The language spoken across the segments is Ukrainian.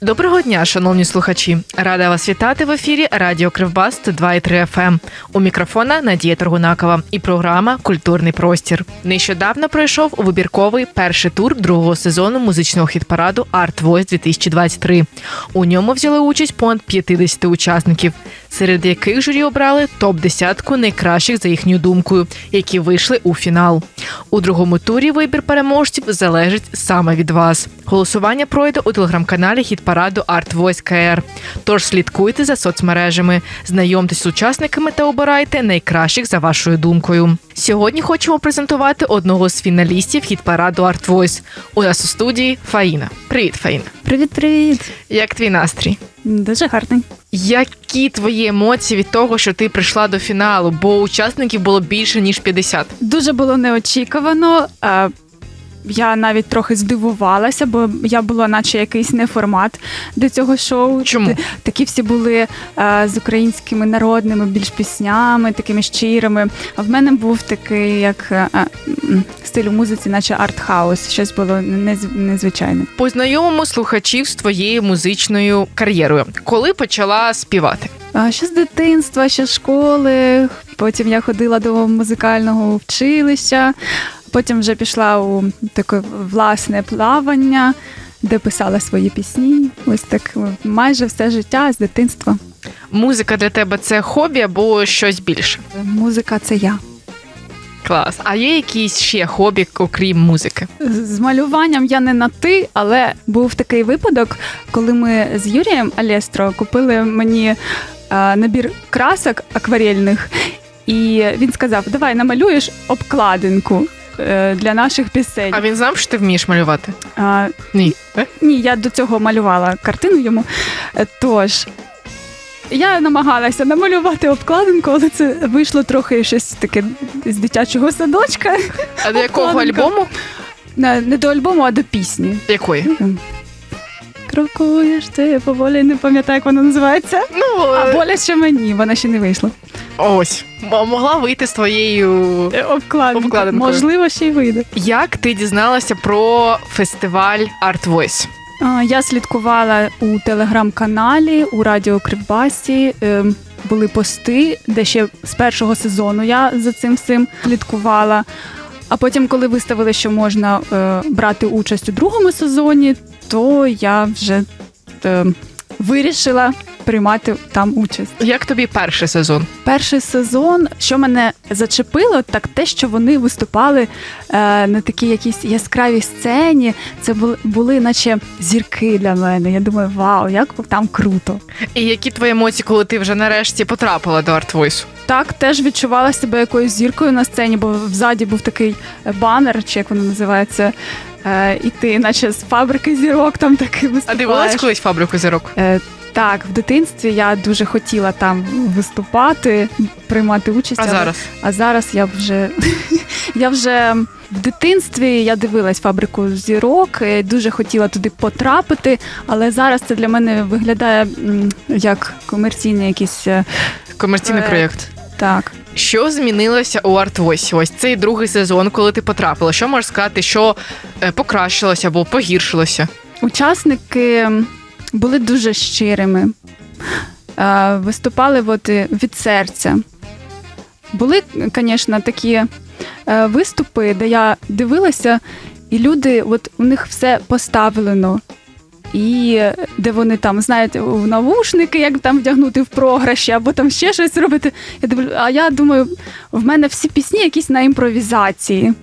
Доброго дня, шановні слухачі! Рада вас вітати в ефірі Радіо Кривбас 2,3 FM. У мікрофона Надія Торгунакова і програма Культурний простір. Нещодавно пройшов вибірковий перший тур другого сезону музичного хіт-параду Art Voice 2023. У ньому взяли участь понад 50 учасників, серед яких журі обрали топ-10 найкращих за їхньою думкою, які вийшли у фінал. У другому турі вибір переможців залежить саме від вас. Голосування пройде у телеграм-каналі хіт-параду Art Voice KR. Тож слідкуйте за соцмережами, знайомтесь з учасниками та обирайте найкращих за вашою думкою. Сьогодні хочемо презентувати одного з фіналістів хіт-параду Art Voice. У нас у студії Фаїна. Привіт, Фаїна. Привіт, привіт. Як твій настрій? Дуже гарний. Які твої емоції від того, що ти прийшла до фіналу? Бо учасників було більше ніж 50. Дуже було неочікувано. Я навіть трохи здивувалася, бо я була, наче якийсь неформат до цього шоу. Чому? Такі всі були е, з українськими народними більш піснями, такими щирими. А в мене був такий, як е, е, стиль у музиці, наче арт-хаус. Щось було нез- незвичайне. Познайомимо слухачів з твоєю музичною кар'єрою. Коли почала співати? Ще з дитинства, ще з школи. Потім я ходила до музикального училища. Потім вже пішла у таке власне плавання, де писала свої пісні. Ось так майже все життя з дитинства. Музика для тебе це хобі або щось більше? Музика це я. Клас. А є якісь ще хобі, окрім музики? З малюванням я не на ти, але був такий випадок, коли ми з Юрієм Алєстро купили мені е, набір красок акварельних, і він сказав: Давай намалюєш обкладинку е, для наших пісень. А він знав, що ти вмієш малювати? А, Ні. Е? ні, я до цього малювала картину йому. Е, Тож. Я намагалася намалювати обкладинку, але це вийшло трохи щось таке з дитячого садочка. А до якого Обкладинка. альбому? Не не до альбому, а до пісні. Якої? Крокуєш ти поволі, не пам'ятаю, як вона називається. Ну А боляче мені, вона ще не вийшла. Ось могла вийти з твоєю. Обкладинка. Обкладинкою. Можливо, ще й вийде. Як ти дізналася про фестиваль Art Voice? А, Я слідкувала у телеграм-каналі, у Радіо Кривбасі. Ем, Були пости, де ще з першого сезону я за цим всім слідкувала. А потім, коли виставили, що можна е, брати участь у другому сезоні, то я вже е, вирішила приймати там участь. Як тобі перший сезон? Перший сезон, що мене зачепило, так те, що вони виступали е, на такій якійсь яскравій сцені. Це були, були наче зірки для мене. Я думаю, вау, як там круто. І які твої емоції, коли ти вже нарешті потрапила до Art Voice? Так, теж відчувала себе якоюсь зіркою на сцені, бо взаді був такий е, банер, чи як воно називається. Е, і ти, наче з фабрики зірок, там такий А дивилась колись фабрику зірок? Так, в дитинстві я дуже хотіла там виступати, приймати участь. А але- зараз? А зараз я вже я вже в дитинстві я дивилась фабрику зірок, дуже хотіла туди потрапити, але зараз це для мене виглядає як комерційний якийсь е, Комерційний проєкт. так. Що змінилося у Voice? Ось цей другий сезон, коли ти потрапила. Що можеш сказати, що е, покращилося або погіршилося? Учасники були дуже щирими, виступали от, е, від серця. Були, звісно, такі е, виступи, де я дивилася, і люди, от у них все поставлено. І е, де вони там, знаєте, в навушники, як там вдягнути в програші, або там ще щось робити. Я дивлю, а я думаю, в мене всі пісні якісь на імпровізації.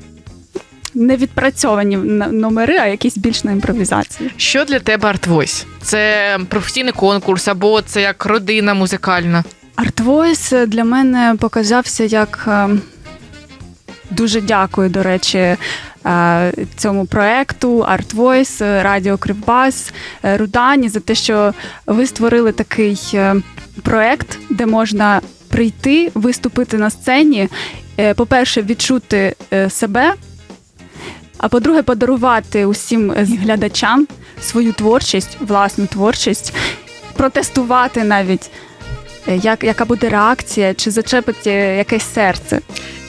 Не відпрацьовані номери, а якісь більш на імпровізації. Що для тебе Voice? Це професійний конкурс, або це як родина музикальна? Art Voice для мене показався як е, дуже дякую, до речі, е, цьому проекту Art Voice, Радіо Кривбас, е, Рудані за те, що ви створили такий проект, де можна прийти, виступити на сцені. По-перше, відчути себе. А по-друге, подарувати усім е, глядачам свою творчість, власну творчість, протестувати навіть, е, як, яка буде реакція, чи зачепить е, якесь серце.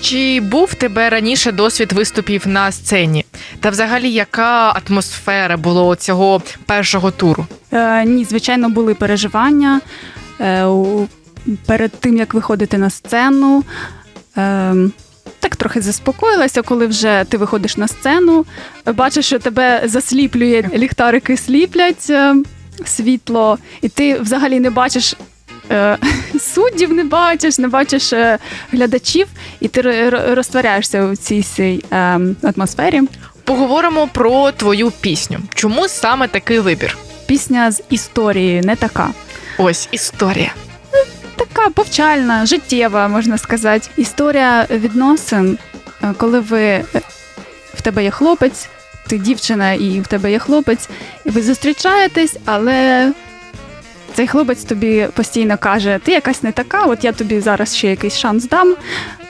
Чи був тебе раніше досвід виступів на сцені? Та взагалі, яка атмосфера було цього першого туру? Е, ні, звичайно, були переживання е, перед тим, як виходити на сцену. Е, так трохи заспокоїлася, коли вже ти виходиш на сцену, бачиш, що тебе засліплює, ліхтарики сліплять е, світло, і ти взагалі не бачиш. е, Суддів не бачиш, не бачиш е, глядачів, і ти розтворяєшся у цій цій атмосфері. Поговоримо про твою пісню. Чому саме такий вибір? Пісня з історії не така. Ось історія. Така повчальна, життєва, можна сказати. Історія відносин, е, коли ви е, в тебе є хлопець, ти дівчина і в тебе є хлопець, і ви зустрічаєтесь, але цей хлопець тобі постійно каже: ти якась не така, от я тобі зараз ще якийсь шанс дам,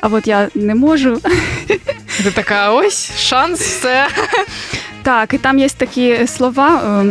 а от я не можу. Ти така, ось шанс, все. Так, і там є такі слова.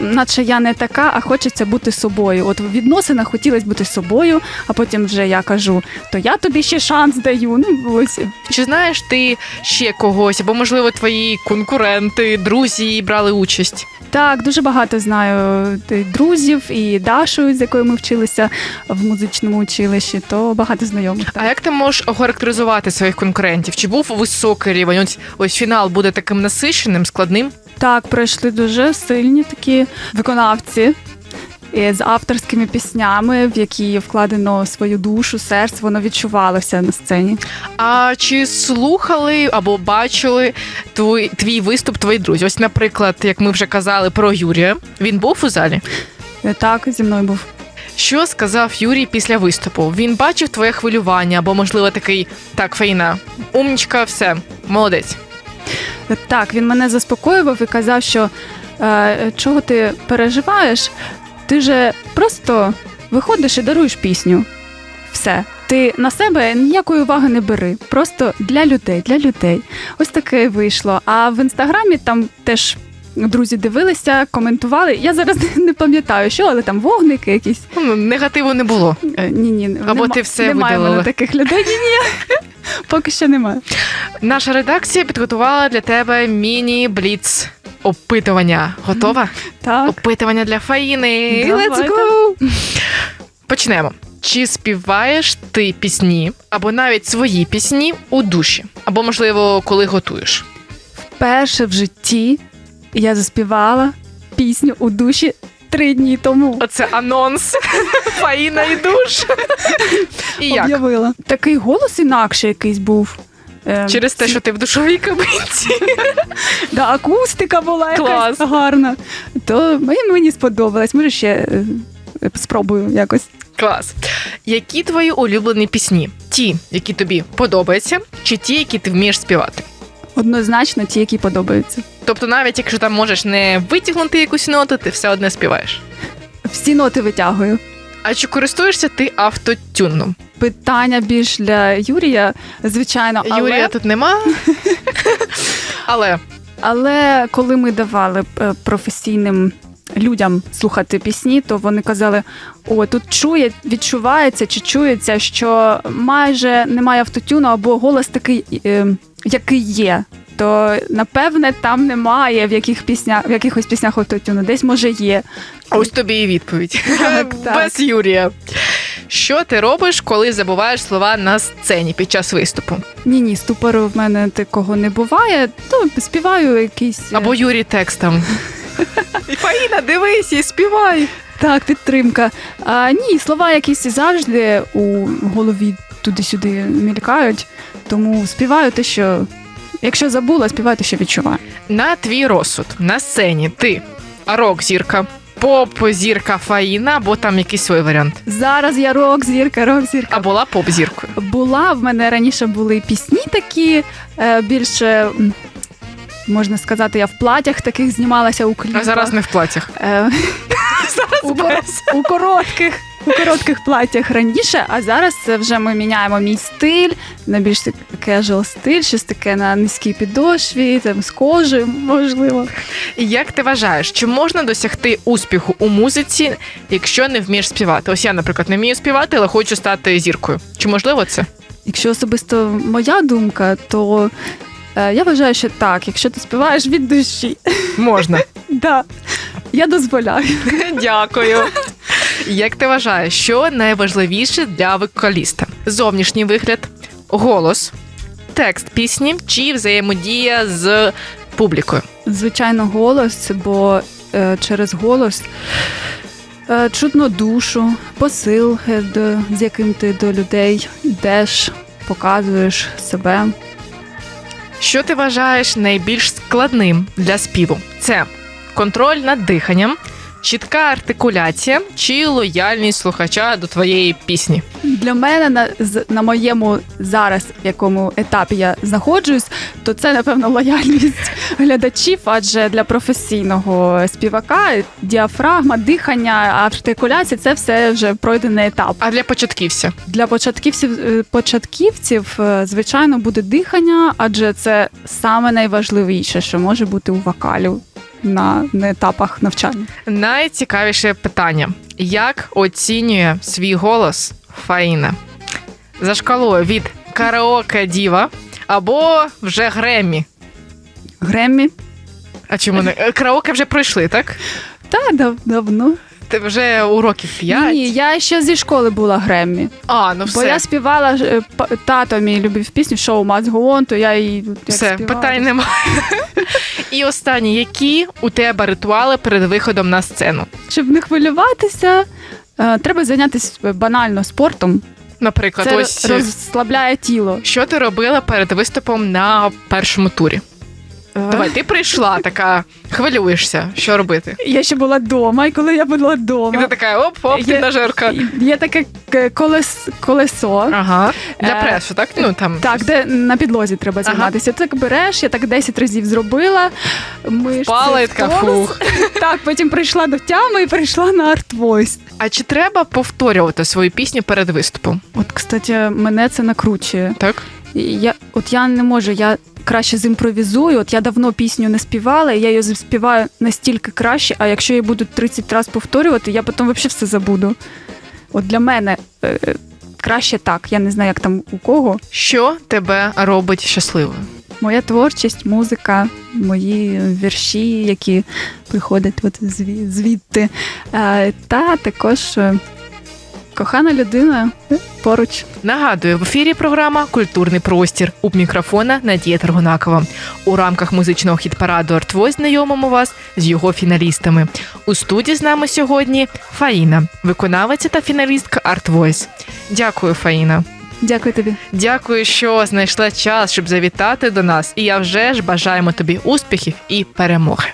Наче я не така, а хочеться бути собою. От в відносинах хотілося бути собою, а потім вже я кажу, то я тобі ще шанс даю. Ну ось Чи знаєш ти ще когось, або можливо твої конкуренти, друзі брали участь? так, дуже багато знаю е, друзів і Дашу, з якою ми вчилися в музичному училищі, то багато знайомих. А як ти можеш охарактеризувати своїх конкурентів? Чи був високий рівень? Ось, ось фінал буде таким насиченим, складним? Так, пройшли дуже сильні такі виконавці. З авторськими піснями, в які вкладено свою душу, серце, воно відчувалося на сцені. А чи слухали або бачили твій, твій виступ твої друзі? Ось, наприклад, як ми вже казали про Юрія, він був у залі. Е, Так, зі мною був. Що сказав Юрій після виступу? Він бачив твоє хвилювання, або, можливо, такий так, Фаїна, умнічка, все, молодець. Так, він мене заспокоював і казав, що е, чого ти переживаєш, ти же просто виходиш і даруєш пісню. Все. Ти на себе ніякої уваги не бери. Просто для людей, для людей. Ось таке вийшло. А в інстаграмі там теж. Друзі дивилися, коментували. Я зараз не пам'ятаю, що, але там вогники якісь. Ну, негативу не було. Е, Ні, ні, Або ти все немає видалила. мене таких людей. Ні, ні. Поки що немає. Наша редакція підготувала для тебе міні-бліц опитування. Готова? Так. Опитування для Фаїни. Let's go! Почнемо. Чи співаєш ти пісні або навіть свої пісні у душі? Або, можливо, коли готуєш? Вперше в житті я заспівала пісню у душі три дні тому. Оце анонс. Фаїна і душ. І як? Об'явила. Такий голос інакше якийсь був. Е, Через те, що ти в душовій кабинці. да, акустика була якась гарна. То мені, мені сподобалось. Може, ще е, е, спробую якось. Клас. Які твої улюблені пісні? Ті, які тобі подобаються, чи ті, які ти вмієш співати? Однозначно ті, які подобаються. Тобто, навіть якщо там можеш не витягнути якусь ноту, ти все одно співаєш. Всі ноти витягую. А чи користуєшся ти автотюном? Питання більш для Юрія, звичайно, але, Юрія тут нема. Але але коли ми давали е, професійним людям слухати пісні, то вони казали: о, тут чує, відчувається чи чується, що майже немає автотюну або голос такий, е, який є. То напевне там немає в яких піснях, в якихось піснях автотюну, десь може є. ось тобі і відповідь. Так, так. Без Юрія. Що ти робиш, коли забуваєш слова на сцені під час виступу? Ні, ні, ступору в мене такого не буває. То співаю якісь е, Або Юрій текстом. Фаїна, дивись і співай. Так, підтримка. А, ні, слова якісь завжди у голові туди-сюди мількають, тому співаю те, що. Якщо забула, співаю те, що відчуваю. На твій розсуд на сцені ти рок-зірка, поп-зірка Фаїна, або там якийсь свій варіант. Зараз я рок, зірка, рок, зірка. А була поп-зіркою. Була в мене раніше були пісні такі, е, більше можна сказати, я в платях таких знімалася у кліпах. А зараз не в платях. Е, у коротких. У коротких платтях раніше, а зараз це вже ми міняємо мій стиль на більш casual стиль, щось таке на низькій підошві, там з кожею, можливо. І Як ти вважаєш, чи можна досягти успіху у музиці, якщо не вмієш співати? Ось я, наприклад, не вмію співати, але хочу стати зіркою. Чи можливо це? якщо особисто моя думка, то е, я вважаю, що так, якщо ти співаєш від душі, Можна. да, я дозволяю. Дякую. Як ти вважаєш, що найважливіше для вокаліста? Зовнішній вигляд, голос, текст пісні чи взаємодія з публікою? Звичайно, голос, бо е, через голос е, чутно душу, посил, е, з яким ти до людей йдеш, показуєш себе. Що ти вважаєш найбільш складним для співу? Це контроль над диханням, чітка артикуляція чи лояльність слухача до твоєї пісні? Для мене на, на моєму зараз якому етапі я знаходжусь, то це напевно лояльність глядачів, адже для професійного співака діафрагма, дихання, артикуляція це все вже пройдений етап. А для початківця? Для початківців е, початківців, е, звичайно, буде дихання, адже це саме найважливіше, що може бути у вокалі на, на етапах навчання. Найцікавіше питання: як оцінює свій голос Фаїна? За шкалою від караоке діва або вже Греммі? Греммі А чому не Е, караоке вже пройшли, так? та дав, давно. Ти вже у років 5? Ні, я ще зі школи була Греммі. А, ну все. Бо я співала е, п- тато мій любив пісню шоу Мац Гон, то я її як Все, співала. питань немає. І останнє, які у тебе ритуали перед виходом на сцену? Щоб не хвилюватися, е, треба зайнятися банально спортом. Наприклад, Це ось е, розслабляє тіло. що ти робила перед виступом на першому турі? Давай, ти прийшла така, хвилюєшся, що робити? Я ще була вдома, і коли я була І ти вдома, така оп-оп, Є- тренажерка. є таке к- колес, колесо. Ага. Для Е, пресу, так? Ну там Так, де на підлозі треба Ага. займатися. Так береш, я так 10 разів зробила. Мишці, впала і така фух. Так, потім прийшла до тями і прийшла на арт-войс. А чи треба повторювати свою пісню перед виступом? От, кстати, мене це накручує. Так? І Я, от я не можу, я краще зімпровізую. От я давно пісню не співала, і я її співаю настільки краще, а якщо я буду 30 разів повторювати, я потім взагалі все забуду. От для мене е, краще так. Я не знаю, як там у кого. Що тебе робить щасливою? Моя творчість, музика, мої вірші, які приходять от звідти. Е, Та також е, кохана людина поруч. Нагадую, в ефірі програма Культурний простір у мікрофона Надія Таргунакова. У рамках музичного хіт-параду «Артвой» знайомимо вас з його фіналістами. У студії з нами сьогодні Фаїна, виконавиця та фіналістка Voice. Дякую, Фаїна. Дякую тобі. Дякую, що знайшла час, щоб завітати до нас. І я вже ж бажаємо тобі успіхів і перемоги.